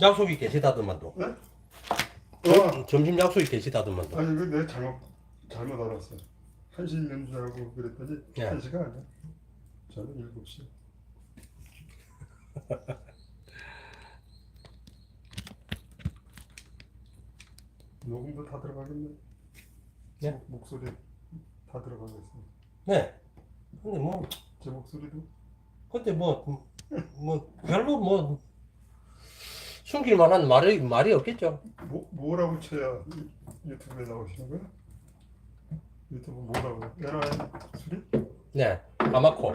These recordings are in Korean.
약속이 계시다더만도. 네? 어, 점심 약속이 계시다더만도. 아니 이거 내가 잘못 잘못 알았어. 1시 있는 줄 알고 그랬더니 예. 1시가 아니야. 저는 7시. 녹음도 다 들어가겠네. 예. 목- 목소리 다 들어가겠어. 네. 근데 뭐, 제 목소리도 근데 뭐, 뭐, 별로 뭐, 숨길 만한 말이, 말이 없겠죠. 뭐, 뭐라고 쳐야 유- 유튜브에 나오시는 거야? 유튜브 뭐라고? 에라이 수리? 네. 아마코.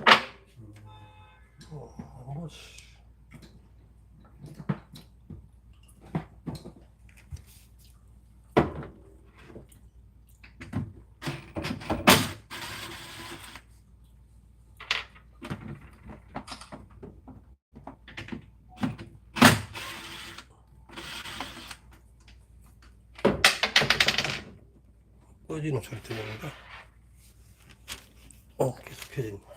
어, 뭐, 씨. 꺼지는 소리 들리는데. 어, 계속 거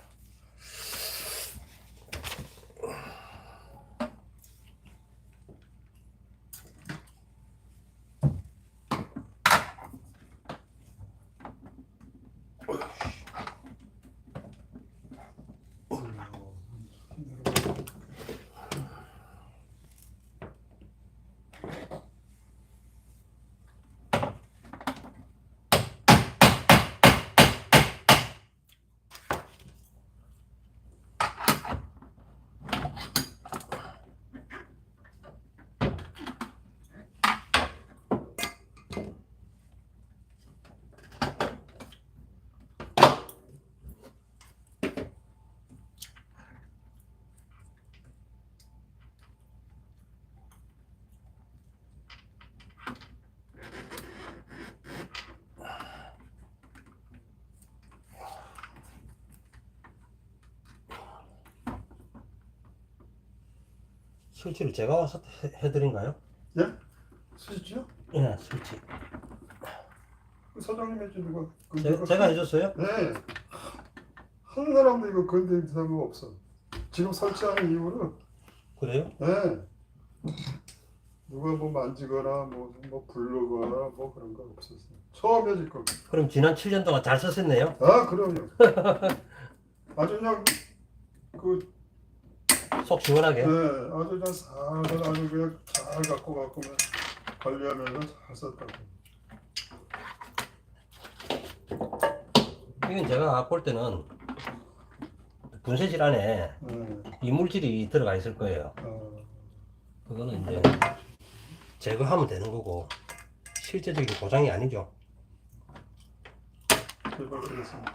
야. 설치를 제가 와서 해- 해드린가요? 예? 수시죠? 예, 설치. 그 사장님 해주는 거. 그 제가, 이거 제가 한- 해줬어요? 네. 한 사람도 이거 건드린 사람이 없어. 지금 설치하는 이유는 그래요? 네. 누가 뭐 만지거나 뭐, 뭐 부르거나 뭐 그런 거 없었어요. 처음 해질 겁니다. 그럼 지난 7년 동안 잘 썼었네요? 아 그럼요. 아주 그냥 그 속 시원하게. 네, 아주 그냥 살살 아주 그냥 잘 갖고 갖고 그냥 관리하면서 잘 썼다고. 이건 제가 볼 때는 분쇄실 안에 네. 이물질이 들어가 있을 거예요. 어, 그거는 이제 제거하면 되는 거고 실제적인 고장이 아니죠. 제발 그랬습니다.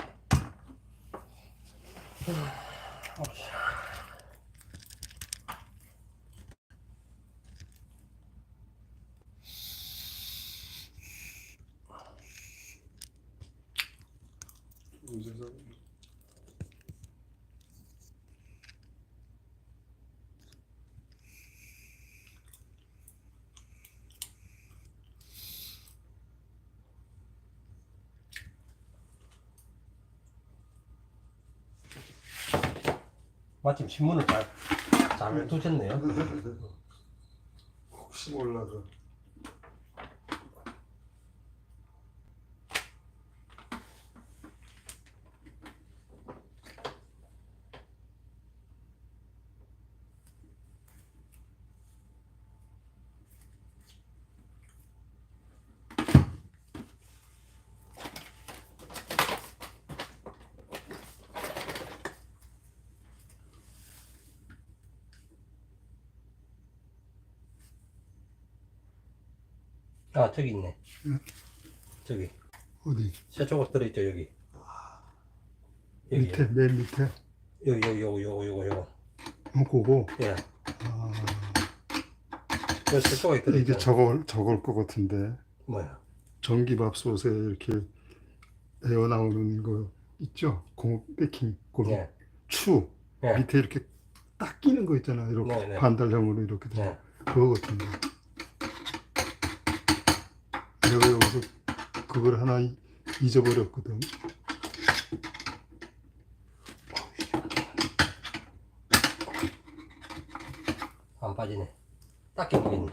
무슨 마침 신문을 잘, 잘 두셨네요. 혹시 몰라서. 아 저기 있네. 응. 저기 어디? 세조각 들어있죠 여기. 여기 밑에 맨 밑에. 여기 여기 요거 요거 요거 요거. 어, 그거. 예. 아, 여기 세조각이 이게 들어있죠. 저걸 저걸 것 같은데. 뭐야? 전기밥솥에 이렇게 에어 나오는 거 있죠? 고 베킹 고기 예. 추 예. 밑에 이렇게 딱 끼는 거 있잖아. 이렇게 네, 네. 반달형으로 이렇게 돼. 예. 그거 같은데. 그걸 하나 이- 잊어버렸거든. 안 빠지네. 딱 끼겠네.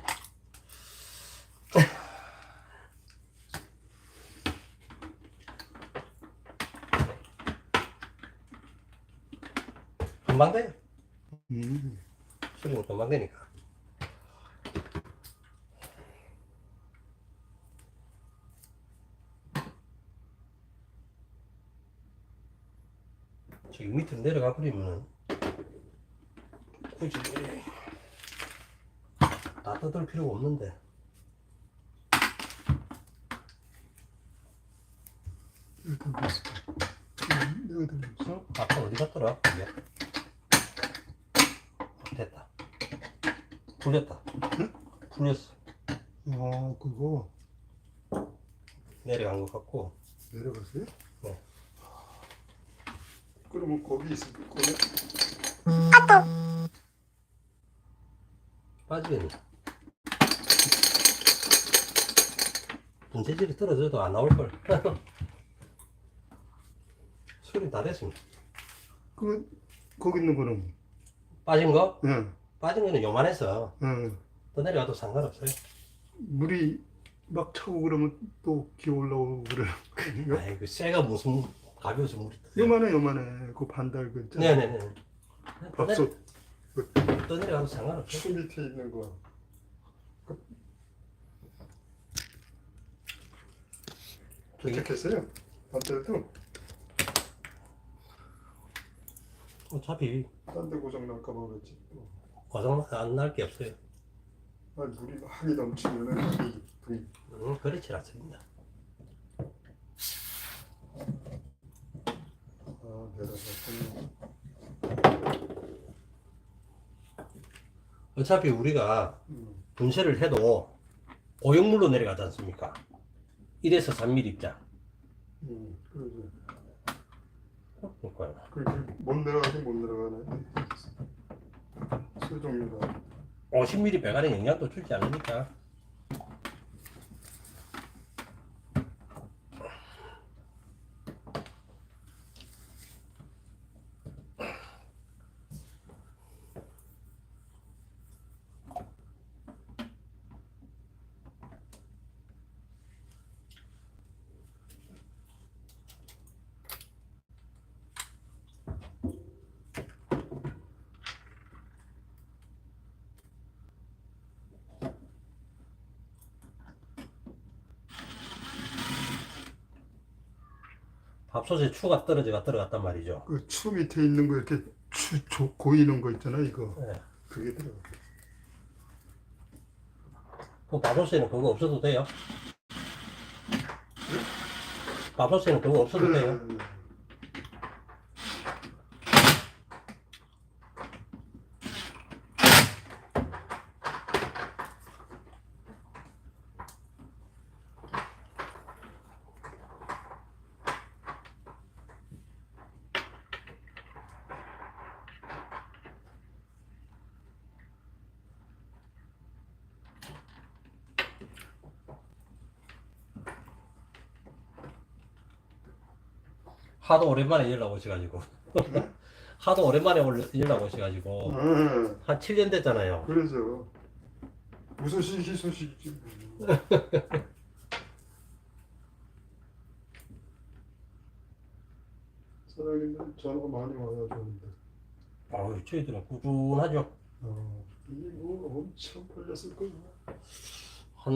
금방 돼. 음. 수리는 금방 되니까. 저기 밑으로 내려가 버리면은 굳이 다 뜯을 필요가 없는데. 응? 아까 어디 갔더라? 이게 됐다 풀렸다 풀렸어 아 그거 내려간 것 같고 내려갔어요? 네. 그러면 거기 있을 거네. 빠지겠네 분재질이 떨어져도 안 나올 걸 수리 다 됐습니다 그 거기 있는 거는. 빠진 거? 응. 빠진 거는 요만해서 응. 더 내려가도 상관없어요 물이 막 차고 그러면 또 기어 올라오고 그래. 아이고 쇠가 무슨 가벼워서 물이 떠요. 요만해 요만해. 그 반달 그 있잖아. 네네네 밥솥 더 내려가도 상관없어요 추 밑에 있는 거. 도착했어요. 반대도 어차피 딴데 고장 날까 봐 그랬지. 또. 고장 안날 게 없어요 아, 물이 많이 넘치면은 이 불이 음, 그렇지 않습니다 아 내려갔군요. 어차피 우리가 음. 분쇄를 해도 오염물로 내려가지 않습니까 1에서 3mm 입자 음. 그러지. 그러니까 그렇게 못 내려가긴 못 내려가네. 수 종류가 50mm 배관에 영향도 주지 않으니까 밥솥에 추가 떨어져가 들어갔단 말이죠 그 추 밑에 있는 거 이렇게 추 조, 고이는 거 있잖아 이거 네. 그게 들어가. 그 밥솥에는 그거 없어도 돼요 밥솥에는 그거 없어도 돼요 네. 하도 오랜만에 연락 오셔가지고 하도 오랜만에 올- 연락 오셔가지고 네. 한 7년 됐잖아요 그래서 무슨 시기 소식이지? 사장님들 전화가 많이 와요 좋은데. 아유 저희들은 꾸준하죠 어, 이거 엄청 팔렸을 거야. 한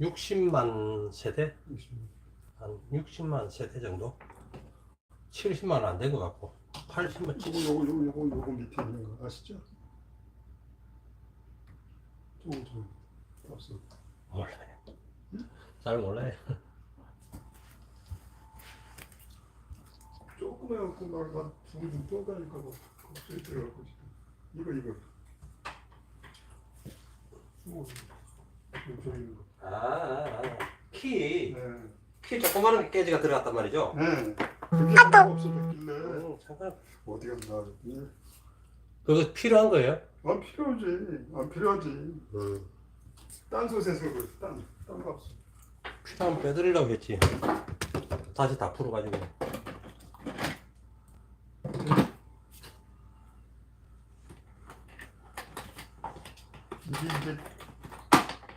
60만 세대? 한 60만 세대 정도? 70만 안 된 것 같고 80만 요거 요거 요거 요거 요거 밑에 있는 거 아시죠? 저거 저거 없어. 몰라요 잘 몰라요 조그만 갖고 막막 둥둥 떠다니까 뭐 갑자기 들어가고 이거 이거. 뭐 저기 있는 거. 아, 아, 아. 키, 네. 키 조그마한 깨지가 들어갔단 말이죠. 네. 그게 하나가 없어졌길래. 음, 잠깐. 어디 갔나 그랬더니 그거 필요한 거예요? 안 필요하지. 안 필요하지. 음. 딴 솥에서 그딴딴 거 없어. 필요하면 빼드리려고 했지. 다시 다 풀어가지고.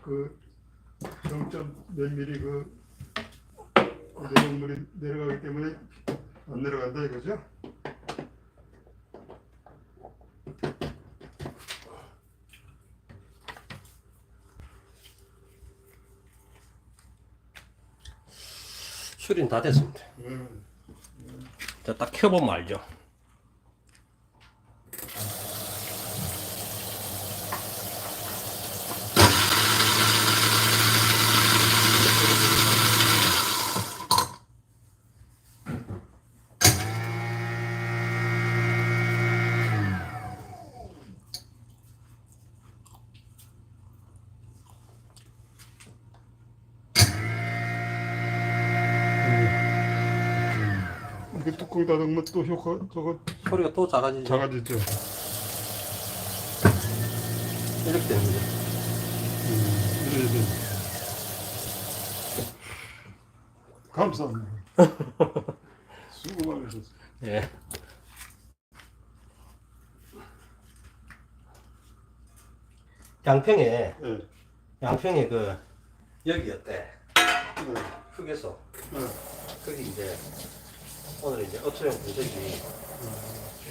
그 0.몇 미리 그 내용물이 내려가기 때문에 안 내려간다 이거죠? 수리는 다 됐습니다. 음. 자, 딱 켜보면 알죠. 이렇게 뚜껑 닫으면 또 효과 저거 소리가 또 작아지죠. 작아지죠. 이렇게 됩니다. 음, 이래야 돼. 감사합니다. 수고 많으셨어요. 예. 양평에 네. 양평에 그 여기였대 네. 휴게소 네. 거기 이제 오늘 이제 업소용 분석이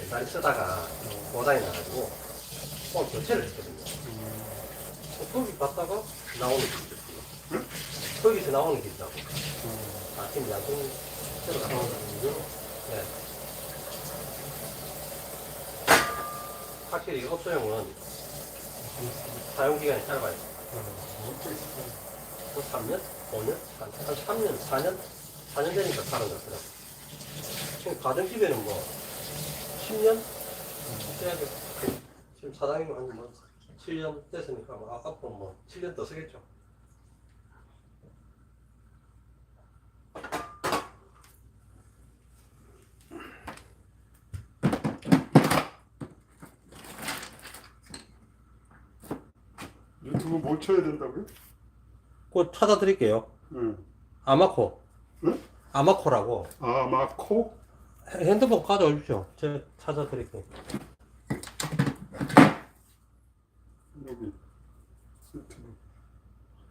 날이 쓰다가 고장이 나가지고 오늘 교체를 했거든요. 어, 거기 갔다가 나오는 길이 있어요. 거기서 나오는 길이라고. 아침 야근 들어가거든요. 네. 확실히 업소용은 사용 기간이 짧아요. 한 3년? 5년? 한, 한 3년, 4년? 4년 되니까 사는 것 같더라고요. 지금 가정집에는 뭐 10년? 해야겠 지금 사장님 한뭐 7년 됐으니까 뭐 아깝고 뭐 7년 더 쓰겠죠. 유튜브 못 쳐야 된다고요? 그거 찾아드릴게요. 응. 아마코. 응? 아마코라고. 아 마코? 핸드폰 가져오십시오. 제가 찾아드릴게요.